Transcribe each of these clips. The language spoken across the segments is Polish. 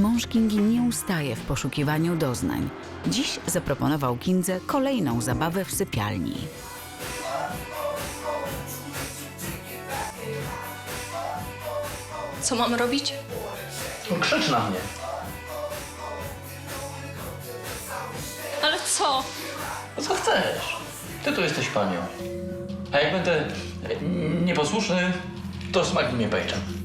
Mąż Kingi nie ustaje w poszukiwaniu doznań. Dziś zaproponował Kindze kolejną zabawę w sypialni. Co mam robić? No, krzycz na mnie. Ale co? No co chcesz? Ty tu jesteś panią. A jak będę e, nieposłuszny, to smaknij mnie pejczem.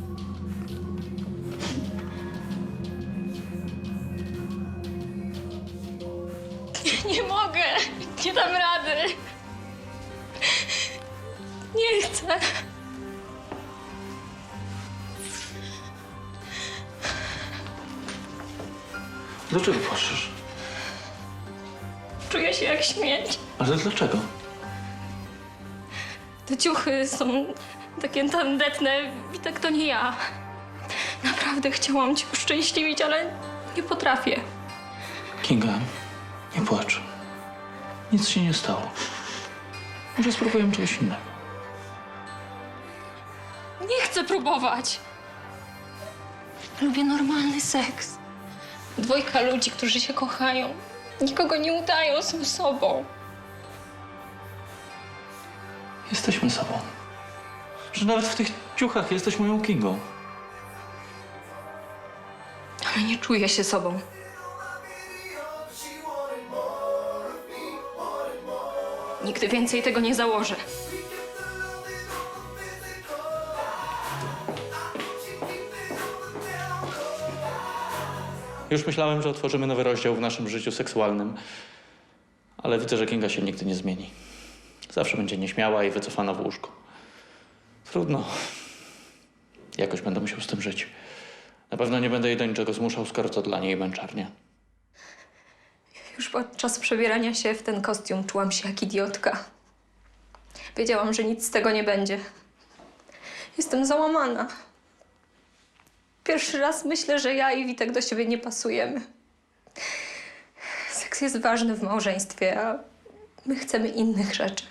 Nie mogę. Nie dam rady. Nie chcę. Dlaczego płaszczysz? Czuję się jak śmieć. Ale dlaczego? Te ciuchy są takie tandetne i tak to nie ja. Naprawdę chciałam cię uszczęśliwić, ale nie potrafię. Kinga, nie płacz. Nic się nie stało. Może spróbujemy czegoś innego. Nie chcę próbować. Lubię normalny seks. Dwojga ludzi, którzy się kochają. Nikogo nie udają, są sobą. Jesteśmy sobą. Że nawet w tych ciuchach jesteś moją Kingą. Ale nie czuję się sobą. Nigdy więcej tego nie założę. Już myślałem, że otworzymy nowy rozdział w naszym życiu seksualnym, ale widzę, że Kinga się nigdy nie zmieni. Zawsze będzie nieśmiała i wycofana w łóżku. Trudno. Jakoś będę musiał z tym żyć. Na pewno nie będę jej do niczego zmuszał, skoro to dla niej męczarnia. Już podczas przebierania się w ten kostium czułam się jak idiotka. Wiedziałam, że nic z tego nie będzie. Jestem załamana. Pierwszy raz myślę, że ja i Witek do siebie nie pasujemy. Seks jest ważny w małżeństwie, a my chcemy innych rzeczy.